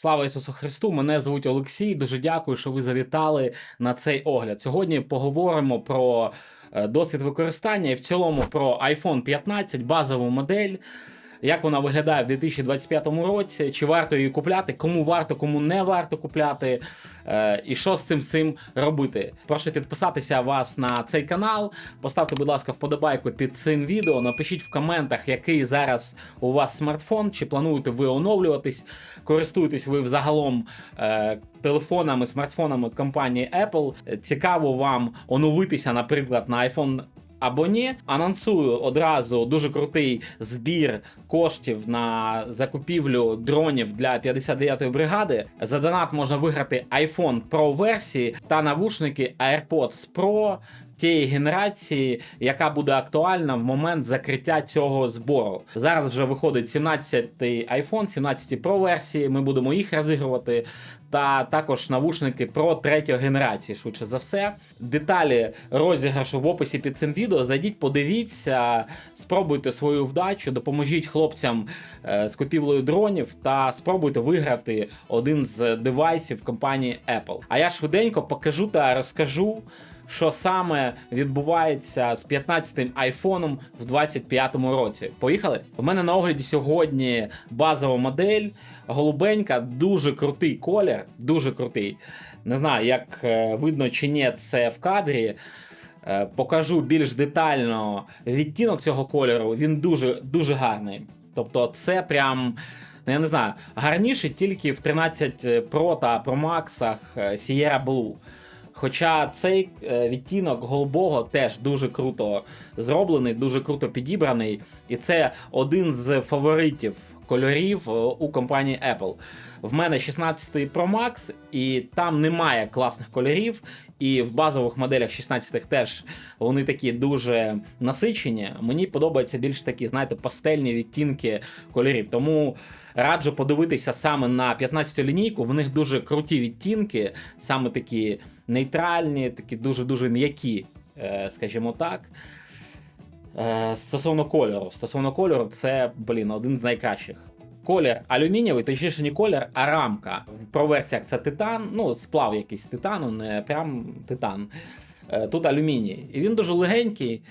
Слава Ісусу Христу! Мене звуть Олексій. Дуже дякую, що ви завітали на цей огляд. Сьогодні поговоримо про е, досвід використання і в цілому про iPhone 15, базову модель. Як вона виглядає в 2025 році? Чи варто її купляти? Кому варто, кому не варто купляти? Е, і що з цим всім робити? Прошу підписатися вас на цей канал. Поставте, будь ласка, вподобайку під цим відео. Напишіть в коментах, який зараз у вас смартфон, чи плануєте ви оновлюватись, користуєтесь ви взагалом е, телефонами, смартфонами компанії Apple. Цікаво вам оновитися, наприклад, на iPhone або ні. Анонсую одразу дуже крутий збір коштів на закупівлю дронів для 59-ї бригади. За донат можна виграти iPhone Pro версії та навушники AirPods Pro. Тієї генерації, яка буде актуальна в момент закриття цього збору. Зараз вже виходить 17-й iPhone, 17 Pro версії. Ми будемо їх розігрувати. Та також навушники Pro третьої генерації, швидше за все. Деталі розіграшу в описі під цим відео. Зайдіть, подивіться, спробуйте свою вдачу, допоможіть хлопцям е, з купівлею дронів та спробуйте виграти один з девайсів компанії Apple. А я швиденько покажу та розкажу. Що саме відбувається з 15-м айфоном в 25-му році? Поїхали? У мене на огляді сьогодні базова модель, голубенька, дуже крутий колір, дуже крутий. Не знаю, як е, видно чи ні, це в кадрі. Е, Покажу більш детально відтінок цього кольору. Він дуже дуже гарний. Тобто, це прям. Ну, я не знаю, гарніше тільки в 13 Pro та Pro Max е, Sierra Blue. Хоча цей е, відтінок голубого теж дуже круто зроблений, дуже круто підібраний, і це один з фаворитів кольорів е, у компанії Apple. В мене 16 Pro Max, і там немає класних кольорів. І в базових моделях 16 теж вони такі дуже насичені. Мені подобаються більш такі, знаєте, пастельні відтінки кольорів. Тому раджу подивитися саме на 15 лінійку. В них дуже круті відтінки, саме такі нейтральні, такі дуже-дуже м'які, е, скажімо так. Е, Стосовно кольору. Стосовно кольору, це, блін, один з найкращих. Колір алюмінієвий, точніше не колір, а рамка. Про версіях це титан, ну, сплав якийсь титану, не прям титан. Е, Тут алюміній. І він дуже легенький,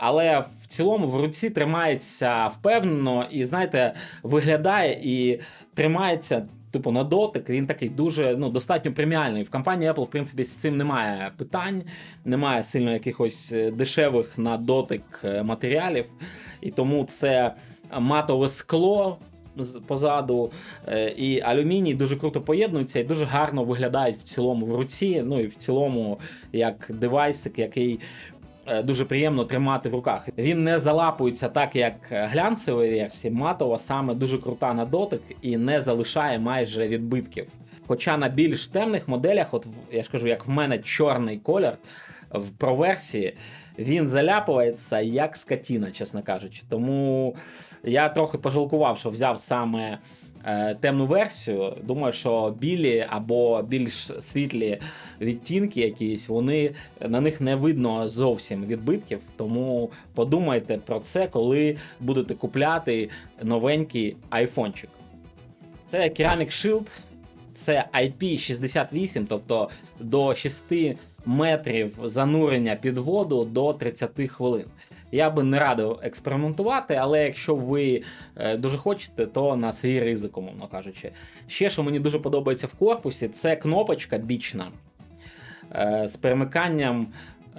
але в цілому в руці тримається впевнено і, знаєте, виглядає і тримається. Типу на дотик, він такий дуже ну, достатньо преміальний. В компанії Apple, в принципі, з цим немає питань, немає сильно якихось е, дешевих на дотик е, матеріалів. І тому це матове скло позаду е, і алюміній дуже круто поєднуються і дуже гарно виглядають в цілому в руці. Ну і в цілому як девайсик, який. Е, Дуже приємно тримати в руках. Він не залапується так, як глянцевої версії. Матова саме дуже крута на дотик і не залишає майже відбитків. Хоча на більш темних моделях, от я ж кажу, як в мене чорний колір в проверсії, він заляпується як скотіна, чесно кажучи. Тому я трохи пожалкував, що взяв саме е, темну версію. Думаю, що білі або більш світлі відтінки якісь, вони на них не видно зовсім відбитків. Тому подумайте про це, коли будете купляти новенький айфончик. Це Ceramic Shield, це IP68, тобто до 6 метрів занурення під воду до 30 хвилин. Я би не радив експериментувати, але якщо ви е, дуже хочете, то на свій ризик, умовно кажучи. Ще, що мені дуже подобається в корпусі, це кнопочка бічна е, з перемиканням.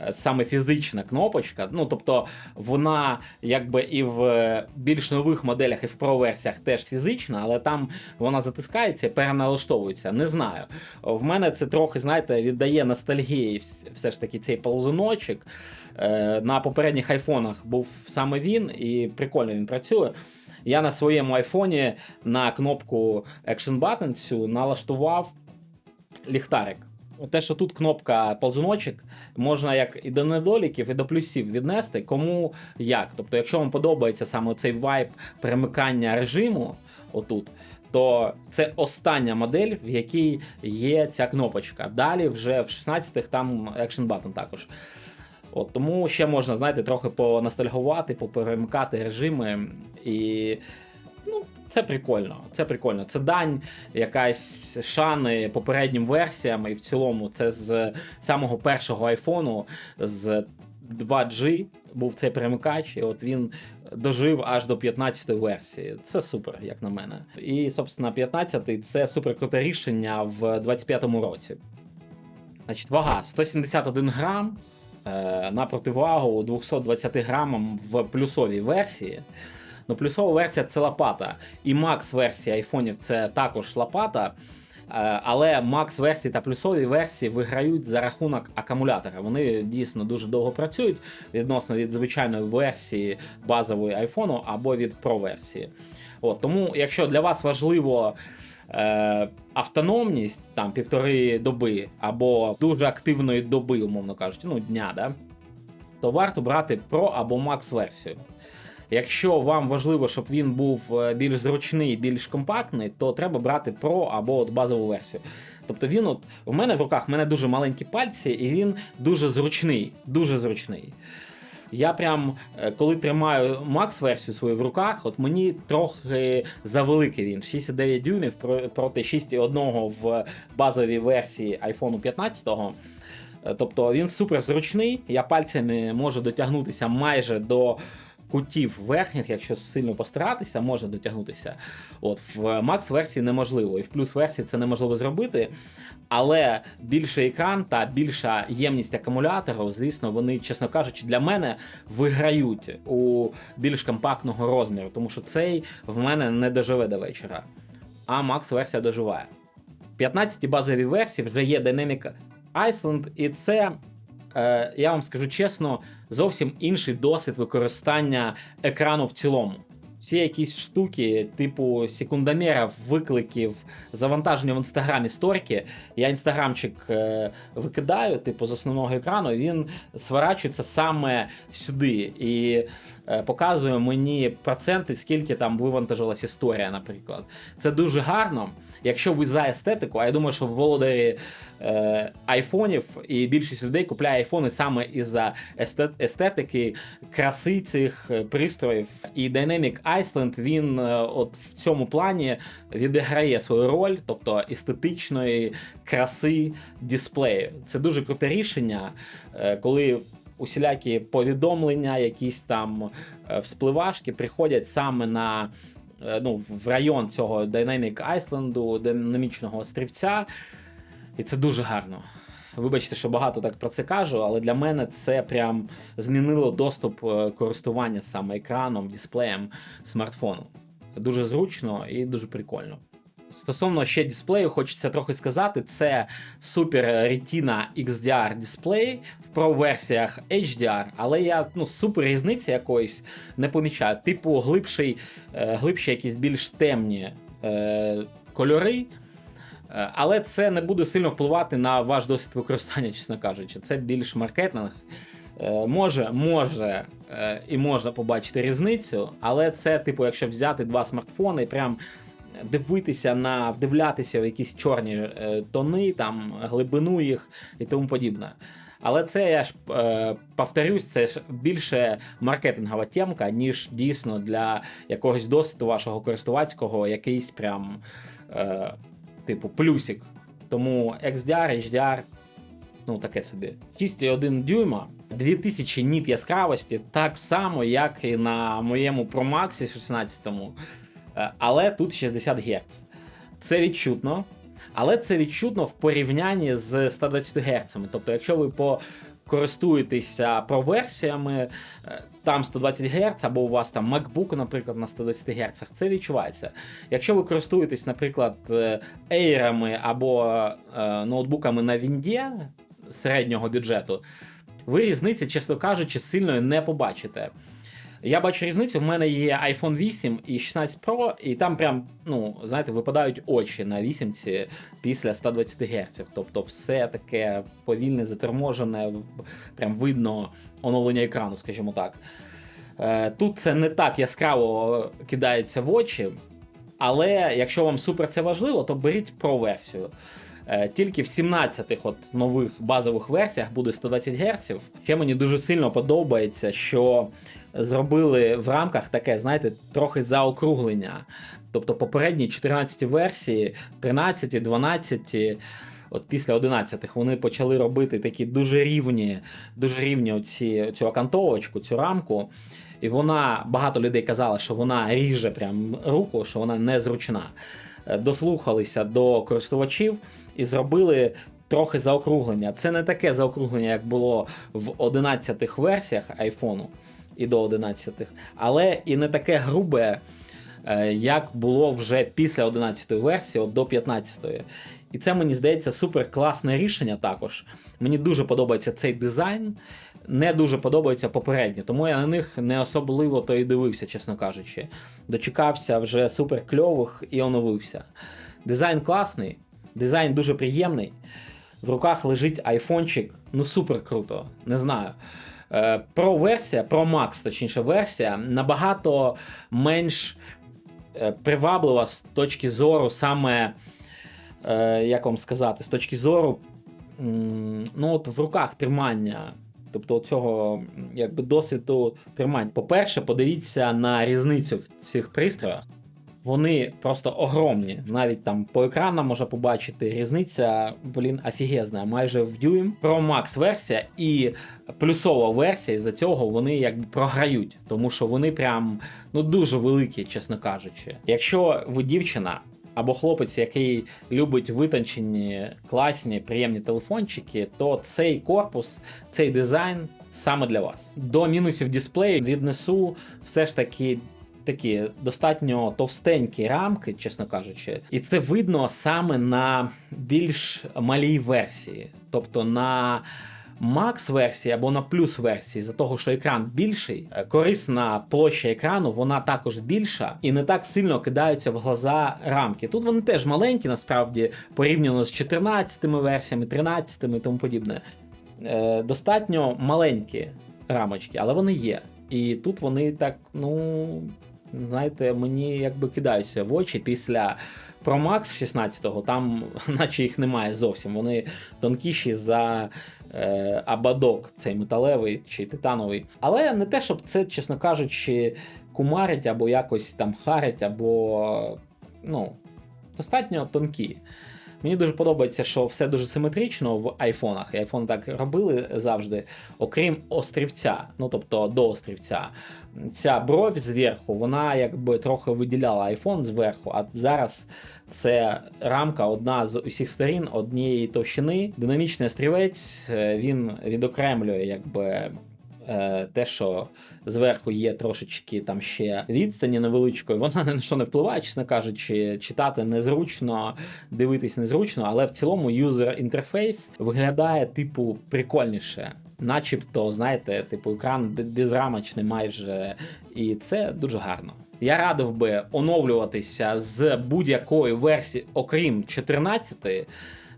Е, Саме фізична кнопочка, ну тобто вона якби і в е, більш нових моделях, і в Pro-версіях теж фізична, але там вона затискається і переналаштовується. Не знаю. В мене це трохи, знаєте, віддає ностальгії все ж таки цей ползуночок. Е, На попередніх айфонах був саме він, і прикольно він працює. Я на своєму айфоні на кнопку Action Button цю налаштував ліхтарик. Те, що тут кнопка ползуночок, можна як і до недоліків, і до плюсів віднести, кому як. Тобто, якщо вам подобається саме цей вайб перемикання режиму, отут, то це остання модель, в якій є ця кнопочка. Далі вже в 16-х там Action Button також. От, тому ще можна, знаєте, трохи поностальгувати, поперемикати режими і. Це прикольно. Це прикольно. Це дань якась шани попереднім версіям, і в цілому це з самого першого айфону з 2G був цей перемикач, і от він дожив аж до 15-ї версії. Це супер, як на мене. І, собственно, 15-й це супер круте рішення в 25-му році. Значить, вага 171 грам е, на противагу 220 грамам в плюсовій версії. Ну, плюсова версія це лопата. І Max версія айфонів це також лопата. Е, Але Max версії та плюсові версії виграють за рахунок акумулятора. Вони дійсно дуже довго працюють відносно від звичайної версії базової айфону або від Pro версії. От, тому, якщо для вас важливо е, автономність там півтори доби або дуже активної доби, умовно кажучи, ну дня, да, то варто брати Pro або Max версію. Якщо вам важливо, щоб він був е, більш зручний, більш компактний, то треба брати Pro або от базову версію. Тобто він, от в мене в руках в мене дуже маленькі пальці, і він дуже зручний. Дуже зручний. Я прям, е, коли тримаю Max версію свою в руках, от мені трохи завеликий він. 6,9 дюймів проти 6,1 в базовій версії iPhone 15. Е, Тобто він супер зручний. Я пальцями можу дотягнутися майже до кутів верхніх, якщо сильно постаратися, можна дотягнутися. От в Max версії неможливо, і в плюс версії це неможливо зробити. Але більший екран та більша ємність акумулятору, звісно, вони, чесно кажучи, для мене виграють у більш компактного розміру, тому що цей в мене не доживе до вечора. А Max версія доживає. В 15 базовій версії вже є Dynamic Iceland, і це, е, я вам скажу чесно, зовсім інший досвід використання екрану в цілому. Всі якісь штуки, типу секундомерів, викликів, завантаження в інстаграмі сторіки. Я інстаграмчик е, викидаю, типу, з основного екрану, він сворачується саме сюди і е, показує мені проценти, скільки там вивантажилась історія, наприклад. Це дуже гарно. Якщо ви за естетику, а я думаю, що володарі е, айфонів і більшість людей купляє айфони саме із-за естет, естетики, краси цих е, пристроїв. І Dynamic Iceland він е, от в цьому плані відіграє свою роль, тобто естетичної краси дисплею. Це дуже круте рішення, е, коли усілякі повідомлення, якісь там е, вспливашки приходять саме на ну, в район цього Dynamic Iceland, динамічного острівця. І це дуже гарно. Вибачте, що багато так про це кажу, але для мене це прям змінило доступ е, користування саме екраном, дисплеєм смартфону. Дуже зручно і дуже прикольно. Стосовно ще дисплею, хочеться трохи сказати, це Super Retina XDR дисплей в Pro-версіях HDR, але я ну, супер різниці якоїсь не помічаю. Типу, глибший, е, глибші якісь більш темні е, кольори. Е, Але це не буде сильно впливати на ваш досвід використання, чесно кажучи. Це більш маркетинг. Е, Може, може і можна побачити різницю, але це, типу, якщо взяти два смартфони і прям дивитися на вдивлятися в якісь чорні е, тони, там глибину їх і тому подібне. Але це я ж е, повторюсь, це ж більше маркетингова темка, ніж дійсно для якогось досвіду вашого користувацького, якийсь прям е, типу плюсик. Тому XDR, HDR, ну таке собі. 6,1 дюйма, 2000 ніт яскравості, так само, як і на моєму Pro Max 16-му. Е, Але тут 60 Гц. Це відчутно. Але це відчутно в порівнянні з 120 Гц. Тобто, якщо ви користуєтеся про-версіями, е, там 120 Гц, або у вас там MacBook, наприклад, на 120 Гц, це відчувається. Якщо ви користуєтесь, наприклад, е, Air'ами або ноутбуками на Вінді середнього бюджету, ви різниці, чесно кажучи, сильно не побачите. Я бачу різницю, в мене є iPhone 8 і 16 Pro, і там прям, ну, знаєте, випадають очі на 8 після 120 Гц. Тобто все таке повільне, заторможене, прям видно оновлення екрану, скажімо так. Е, Тут це не так яскраво кидається в очі, але якщо вам супер це важливо, то беріть Pro версію. Е, Тільки в 17-х от нових базових версіях буде 120 Гц. Ще мені дуже сильно подобається, що зробили в рамках таке, знаєте, трохи заокруглення. Тобто попередні 14 версії, 13, 12. От після 11-х вони почали робити такі дуже рівні, дуже рівні оці, цю окантовочку, цю рамку. І вона багато людей казали, що вона ріже прям руку, що вона незручна. Е, Дослухалися до користувачів і зробили трохи заокруглення. Це не таке заокруглення, як було в 11-х версіях айфону і до 11-х, але і не таке грубе, е, як було вже після 11-ї версії от до 15-ї. І це мені здається супер класне рішення також. Мені дуже подобається цей дизайн, не дуже подобаються попередні, тому я на них не особливо то і дивився, чесно кажучи. Дочекався вже супер кльових і оновився. Дизайн класний, дизайн дуже приємний. В руках лежить айфончик, ну супер круто, не знаю. Е, Pro версія, Pro Max, точніше версія, набагато менш е, приваблива з точки зору саме, е, як вам сказати, з точки зору ну, от в руках тримання. Тобто цього якби досвіду тримання. По-перше, подивіться на різницю в цих пристроях. Вони просто огромні. Навіть там по екранам можна побачити різниця, блін, офігезна, майже в дюйм. Pro Max версія і плюсова версія, із-за цього вони якби програють, тому що вони прям ну дуже великі, чесно кажучи. Якщо ви дівчина. Або хлопець, який любить витончені, класні, приємні телефончики, то цей корпус, цей дизайн саме для вас. До мінусів дисплею віднесу все ж таки такі достатньо товстенькі рамки, чесно кажучи, і це видно саме на більш малій версії, тобто на. Max версії або на плюс версії, за того, що екран більший, е, корисна площа екрану, вона також більша і не так сильно кидаються в глаза рамки. Тут вони теж маленькі, насправді, порівняно з 14 версіями, 13 і тому подібне. Е, достатньо маленькі рамочки, але вони є. І тут вони так, ну. Знаєте, мені якби кидаються в очі після Pro Max 16-го, там наче їх немає зовсім. Вони тонкіші за е, абадок, цей металевий чи титановий. Але не те, щоб це, чесно кажучи, кумарить або якось там харить, або ну, достатньо тонкі. Мені дуже подобається, що все дуже симетрично в айфонах. І айфони так робили завжди, окрім острівця, ну тобто до острівця. Ця бровь зверху, вона якби трохи виділяла айфон зверху, а зараз це рамка одна з усіх сторін однієї товщини. Динамічний острівець е, він відокремлює якби. Е, Те, що зверху є трошечки там ще відстані невеличкої, вона ні на що не впливає, чесно кажучи, читати незручно, дивитись незручно, але в цілому юзер інтерфейс виглядає типу прикольніше. Начебто, знаєте, типу екран безрамочний майже, і це дуже гарно. Я радив би оновлюватися з будь-якої версії, окрім 14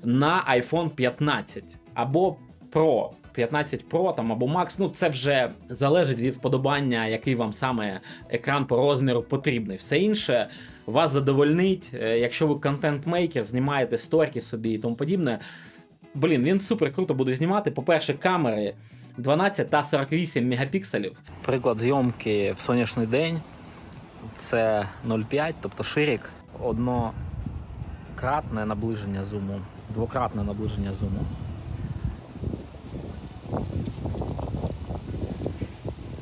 на iPhone 15 або Pro. 15 Pro там або Max, ну це вже залежить від вподобання, який вам саме екран по розміру потрібний. Все інше вас задовольнить, Е, якщо ви контент-мейкер, знімаєте сторіки собі і тому подібне. Блін, він супер круто буде знімати. По-перше, камери 12 та 48 мегапікселів. Приклад зйомки в сонячний день це 0,5, тобто ширик, однократне наближення зуму, двократне наближення зуму.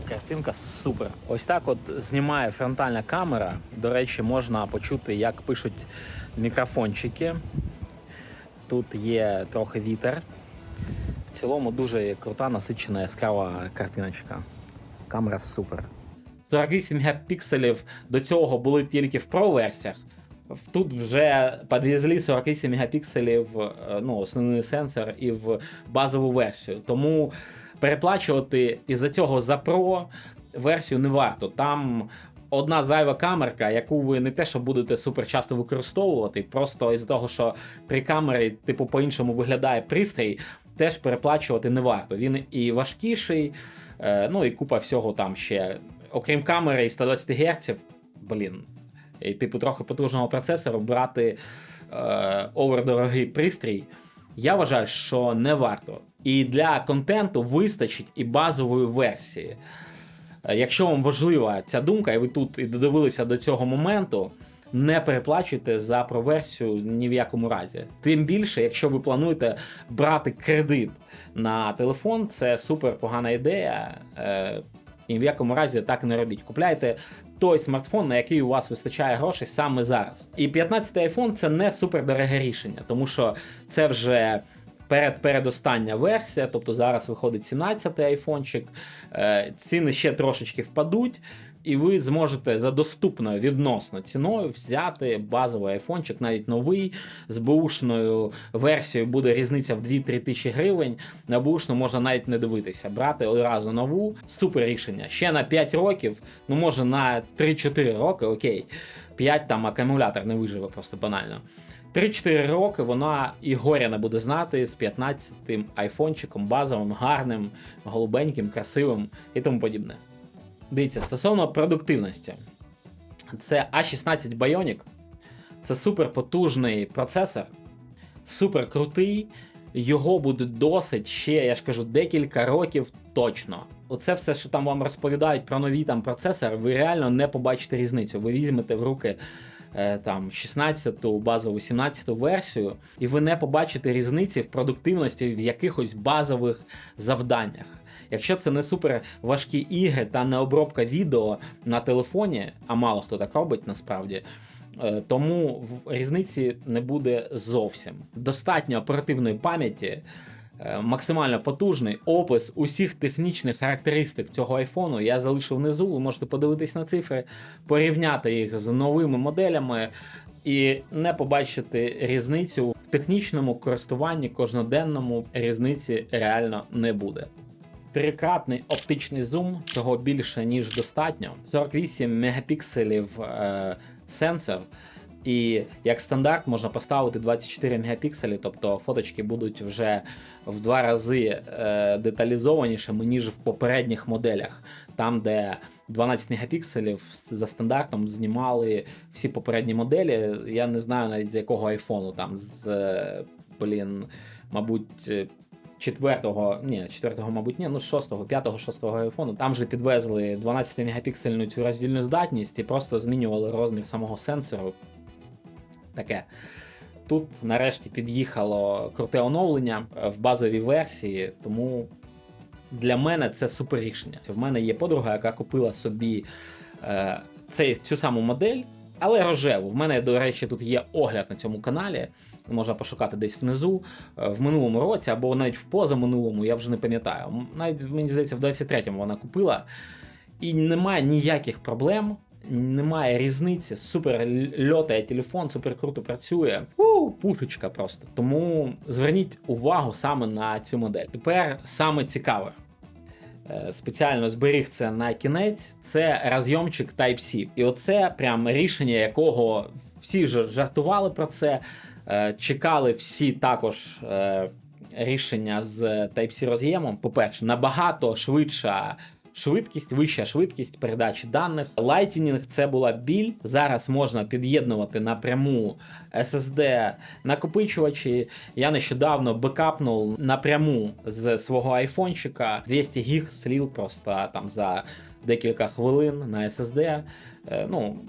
Картинка супер. Ось так от знімає фронтальна камера. До речі, можна почути, як пишуть мікрофончики. Тут є трохи вітер. В цілому дуже крута, насичена яскрава картиночка. Камера супер. 48 мегапікселів до цього були тільки в Pro версіях. В- Тут вже підвезли 48 мегапікселів, е, ну, основний сенсор і в базову версію. Тому переплачувати із-за цього за Pro версію не варто. Там одна зайва камерка, яку ви не те, що будете супер часто використовувати, просто із того, що при камері, типу, по-іншому виглядає пристрій, теж переплачувати не варто. Він і важкіший, е, ну і купа всього там ще. Окрім камери і 120 Гц, блін. І, типу, трохи потужного процесору брати е, овердорогий пристрій. Я вважаю, що не варто. І для контенту вистачить і базової версії. Е, Якщо вам важлива ця думка, і ви тут і додивилися до цього моменту, не переплачуйте за проверсію ні в якому разі. Тим більше, якщо ви плануєте брати кредит на телефон, це супер погана ідея. Е, І в якому разі так не робіть. Купляйте той смартфон, на який у вас вистачає грошей саме зараз. І 15 iPhone це не супер дороге рішення, тому що це вже. Перед передостання версія, тобто зараз виходить 17-й айфончик, е, ціни ще трошечки впадуть, і ви зможете за доступною відносно ціною взяти базовий айфончик, навіть новий, з бушною версією буде різниця в 2-3 тисячі гривень. На бушну можна навіть не дивитися, брати одразу нову. Супер рішення. Ще на 5 років, ну може на 3-4 роки, окей. 5 там акумулятор не виживе просто банально. 3-4 роки вона і горя не буде знати з 15-тим айфончиком, базовим, гарним, голубеньким, красивим і тому подібне. Дивіться, стосовно продуктивності, це A16 Bionic, це супер потужний процесор, супер крутий. Його буде досить ще, я ж кажу, декілька років точно. Оце все, що там вам розповідають про нові там процесори, ви реально не побачите різницю. Ви візьмете в руки там 16-ту базову 17-ту версію, і ви не побачите різниці в продуктивності в якихось базових завданнях. Якщо це не супер важкі ігри та не обробка відео на телефоні, а мало хто так робить насправді. е, Тому в різниці не буде зовсім. Достатньо оперативної пам'яті, е, максимально потужний опис усіх технічних характеристик цього айфону я залишив внизу. Ви можете подивитись на цифри, порівняти їх з новими моделями і не побачити різницю в технічному користуванні кожноденному різниці реально не буде. Трикратний оптичний зум, цього більше ніж достатньо. 48 мегапікселів е, сенсор. І як стандарт можна поставити 24 мегапікселі, тобто фоточки будуть вже в два рази е, деталізованішими, ніж в попередніх моделях. Там, де 12 мегапікселів за стандартом знімали всі попередні моделі. Я не знаю навіть з якого айфону, там з е, блін, мабуть. е, Четвертого, ні, четвертого, мабуть, ні, ну шостого, п'ятого, шостого айфону. Там вже підвезли 12 мегапіксельну цю роздільну здатність і просто змінювали розмір самого сенсору. Таке. Тут нарешті під'їхало круте оновлення е, в базовій версії, тому для мене це супер рішення. В мене є подруга, яка купила собі е, цей, цю саму модель, але рожеву. В мене, до речі, тут є огляд на цьому каналі. Можна пошукати десь внизу, е, в минулому році, або навіть в позаминулому, я вже не пам'ятаю. Навіть мені здається, в 23-му вона купила. І немає ніяких проблем, немає різниці. Супер льотає телефон, супер круто працює. У, пушечка просто. Тому зверніть увагу саме на цю модель. Тепер саме цікаве. Е, Спеціально зберіг це на кінець. Це розйомчик Type-C. І оце прям рішення, якого всі вже жартували про це. Е, Чекали всі також е, рішення з Type-C роз'ємом. По-перше, набагато швидша швидкість, вища швидкість передачі даних. Lightning – це була біль. Зараз можна під'єднувати напряму SSD накопичувачі. Я нещодавно бекапнув напряму з свого айфончика 200 гіг слів просто там за декілька хвилин на SSD. Е, Ну,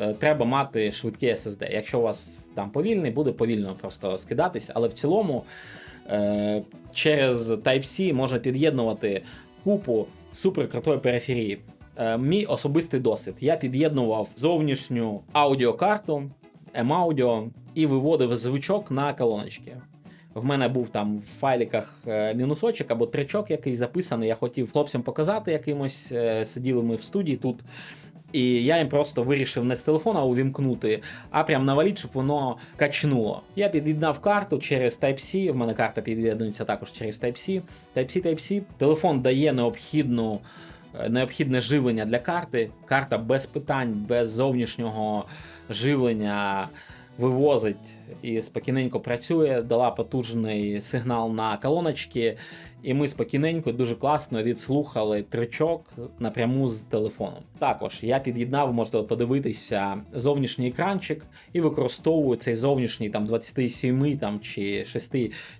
е, треба мати швидкий SSD. Якщо у вас там повільний, буде повільно просто скидатись, але в цілому е, через Type-C можна під'єднувати купу суперкрутої периферії. Е, Мій особистий досвід. Я під'єднував зовнішню аудіокарту, M-Audio і виводив звучок на колоночки. В мене був там в файліках е, мінусочок або тричок, який записаний. Я хотів хлопцям показати якимось. е, Сиділи ми в студії тут. І я їм просто вирішив не з телефона увімкнути, а прям наваліть, щоб воно качнуло. Я під'єднав карту через Type-C. В мене карта під'єднується також через Type-C. Type-C, Type-C. Телефон дає необхідну, е, необхідне живлення для карти. Карта без питань, без зовнішнього живлення вивозить і спокійненько працює, дала потужний сигнал на колоночки, і ми спокійненько, дуже класно відслухали тричок напряму з телефоном. Також я під'єднав, можете подивитися зовнішній екранчик і використовую цей зовнішній там 27 там чи 6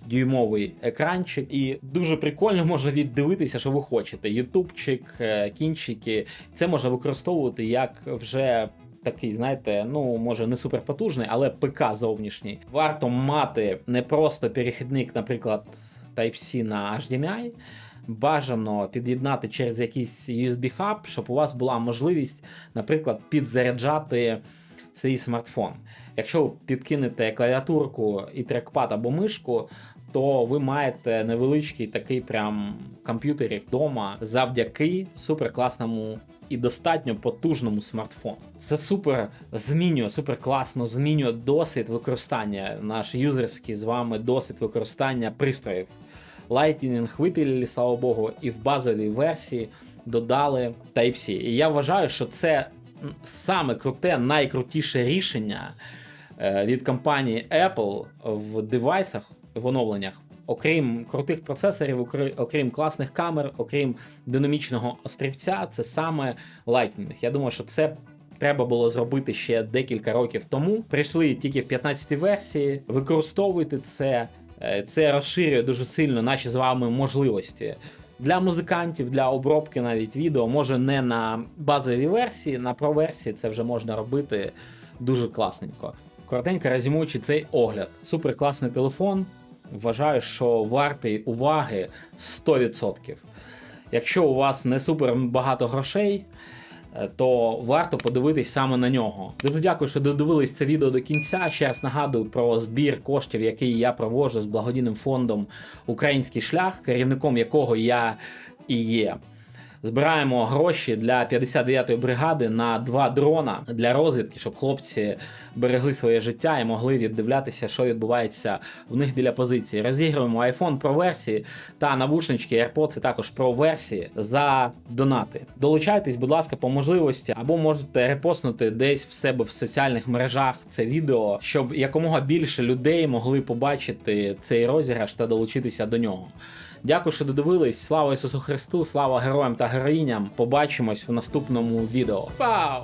дюймовий екранчик. І дуже прикольно може віддивитися, що ви хочете. Ютубчик, е, кінчики. Це можна використовувати як вже. Такий, знаєте, ну може не супер потужний, але ПК зовнішній. Варто мати не просто перехідник, наприклад, Type-C на HDMI. Бажано під'єднати через якийсь USB хаб, щоб у вас була можливість, наприклад, підзаряджати свій смартфон. Якщо ви підкинете клавіатурку і трекпад або мишку, то ви маєте невеличкий такий прям комп'ютерик вдома завдяки суперкласному і достатньо потужному смартфону. Це супер змінює, супер класно змінює досвід використання, наш юзерський з вами досвід використання пристроїв. Lightning випілили, слава Богу, і в базовій версії додали Type-C. І я вважаю, що це саме круте, найкрутіше рішення е, від компанії Apple в девайсах, в оновленнях. Окрім крутих процесорів, окрім класних камер, окрім динамічного острівця, це саме Lightning. Я думаю, що це треба було зробити ще декілька років тому. Прийшли тільки в 15-й версії. Використовуйте це. Е, Це розширює дуже сильно наші з вами можливості. Для музикантів, для обробки навіть відео, може не на базовій версії, на про-версії це вже можна робити дуже класненько. Коротенько резюмуючи цей огляд. Супер класний телефон. Вважаю, що вартий уваги 100%. Якщо у вас не супер багато грошей, е, то варто подивитись саме на нього. Дуже дякую, що додивились це відео до кінця. Ще раз нагадую про збір коштів, який я проводжу з благодійним фондом Український шлях, керівником якого я і є. Збираємо гроші для 59-ї бригади на два дрона для розвідки, щоб хлопці берегли своє життя і могли віддивлятися, що відбувається в них біля позиції. Розігруємо iPhone Pro версії та навушнички AirPods також Pro версії за донати. Долучайтесь, будь ласка, по можливості, або можете репостнути десь в себе в соціальних мережах це відео, щоб якомога більше людей могли побачити цей розіграш та долучитися до нього. Дякую, що додивились. Слава Ісусу Христу, слава героям та героїням. Побачимось в наступному відео. Пау!